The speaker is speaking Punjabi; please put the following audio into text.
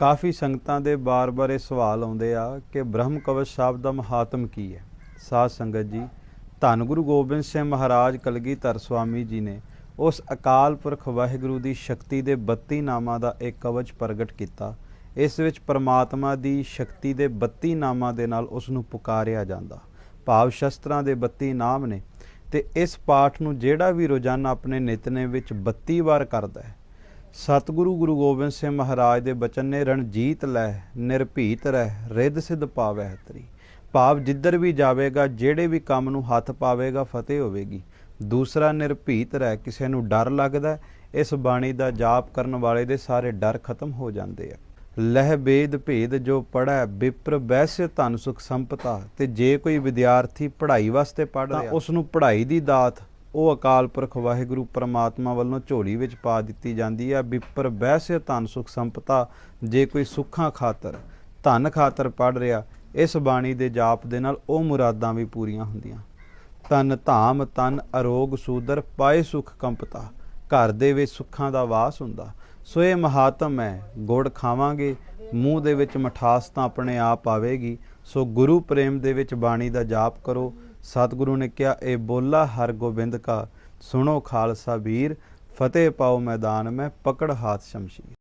ਕਾਫੀ ਸੰਗਤਾਂ ਦੇ ਬਾਰ-ਬਾਰ ਇਹ ਸਵਾਲ ਆਉਂਦੇ ਆ ਕਿ ਬ੍ਰਹਮ ਕਵਚ ਸਾਹਿਬ ਦਾ ਮਹਾਤਮ ਕੀ ਹੈ? ਸਾਧ ਸੰਗਤ ਜੀ, ਧੰਨ ਗੁਰੂ ਗੋਬਿੰਦ ਸਿੰਘ ਮਹਾਰਾਜ ਕਲਗੀਧਰ ਸਵਾਮੀ ਜੀ ਨੇ ਉਸ ਅਕਾਲ ਪੁਰਖ ਵਾਹਿਗੁਰੂ ਦੀ ਸ਼ਕਤੀ ਦੇ 32 ਨਾਮਾਂ ਦਾ ਇੱਕ ਕਵਚ ਪ੍ਰਗਟ ਕੀਤਾ। ਇਸ ਵਿੱਚ ਪਰਮਾਤਮਾ ਦੀ ਸ਼ਕਤੀ ਦੇ 32 ਨਾਮਾਂ ਦੇ ਨਾਲ ਉਸ ਨੂੰ ਪੁਕਾਰਿਆ ਜਾਂਦਾ। ਭਾਵ ਸ਼ਸਤਰਾਂ ਦੇ 32 ਨਾਮ ਨੇ ਤੇ ਇਸ ਪਾਠ ਨੂੰ ਜਿਹੜਾ ਵੀ ਰੋਜ਼ਾਨਾ ਆਪਣੇ ਨਿਤਨੇਮ ਵਿੱਚ 32 ਵਾਰ ਕਰਦਾ ਹੈ ਸਤਿਗੁਰੂ ਗੁਰੂ ਗੋਬਿੰਦ ਸਿੰਘ ਮਹਾਰਾਜ ਦੇ ਬਚਨ ਨੇ ਰਣਜੀਤ ਲੈ ਨਿਰਭੀਤ ਰਹਿ ਰਿੱਧ ਸਿਧ ਪਾਵੈ ਤਰੀ ਭਾਵ ਜਿੱਧਰ ਵੀ ਜਾਵੇਗਾ ਜਿਹੜੇ ਵੀ ਕੰਮ ਨੂੰ ਹੱਥ ਪਾਵੇਗਾ ਫਤਿਹ ਹੋਵੇਗੀ। ਦੂਸਰਾ ਨਿਰਭੀਤ ਰਹਿ ਕਿਸੇ ਨੂੰ ਡਰ ਲੱਗਦਾ ਇਸ ਬਾਣੀ ਦਾ ਜਾਪ ਕਰਨ ਵਾਲੇ ਦੇ ਸਾਰੇ ਡਰ ਖਤਮ ਹੋ ਜਾਂਦੇ ਆ। ਲਹਿ ਬੇਦ ਭੇਦ ਜੋ ਪੜੈ ਵਿਪਰ ਬੈਸ ਧਨ ਸੁਖ ਸੰਪਤਾ ਤੇ ਜੇ ਕੋਈ ਵਿਦਿਆਰਥੀ ਪੜ੍ਹਾਈ ਵਾਸਤੇ ਪੜ੍ਹ ਰਿਹਾ ਉਸ ਨੂੰ ਪੜ੍ਹਾਈ ਦੀ ਦਾਤ ਉਹ ਅਕਾਲ ਪੁਰਖ ਵਾਹਿਗੁਰੂ ਪਰਮਾਤਮਾ ਵੱਲੋਂ ਝੋਲੀ ਵਿੱਚ ਪਾ ਦਿੱਤੀ ਜਾਂਦੀ ਹੈ ਵਿਪਰ ਬਹਿਸੇ ਧਨ ਸੁਖ ਸੰਪਤਾ, ਜੇ ਕੋਈ ਸੁੱਖਾਂ ਖਾਤਰ, ਧਨ ਖਾਤਰ ਪੜ੍ਹ ਰਿਹਾ, ਇਸ ਬਾਣੀ ਦੇ ਜਾਪ ਦੇ ਨਾਲ ਉਹ ਮੁਰਾਦਾਂ ਵੀ ਪੂਰੀਆਂ ਹੁੰਦੀਆਂ। ਤਨ ਧਾਮ ਤਨ ਅਰੋਗ ਸੂਦਰ, ਪਾਏ ਸੁਖ ਕੰਪਤਾ। ਘਰ ਦੇ ਵਿੱਚ ਸੁੱਖਾਂ ਦਾ ਵਾਸ ਹੁੰਦਾ। ਸੋ ਇਹ ਮਹਾਤਮ ਹੈ, ਗੁੜ ਖਾਵਾਂਗੇ, ਮੂੰਹ ਦੇ ਵਿੱਚ ਮਠਾਸ ਤਾਂ ਆਪਣੇ ਆਪ ਆਵੇਗੀ। ਸੋ ਗੁਰੂ ਪ੍ਰੇਮ ਦੇ ਵਿੱਚ ਬਾਣੀ ਦਾ ਜਾਪ ਕਰੋ। ਸਤਿਗੁਰੂ ਨੇ ਕਿਹਾ, ਇਹ ਬੋਲਾ ਹਰ ਗੋਬਿੰਦ ਕਾ, ਸੁਣੋ ਖਾਲਸਾ ਵੀਰ, ਫਤਿਹ ਪਾਓ ਮੈਦਾਨ ਮੈਂ, ਪਕੜ ਹਾਥ ਸ਼ਮਸ਼ੀਰ।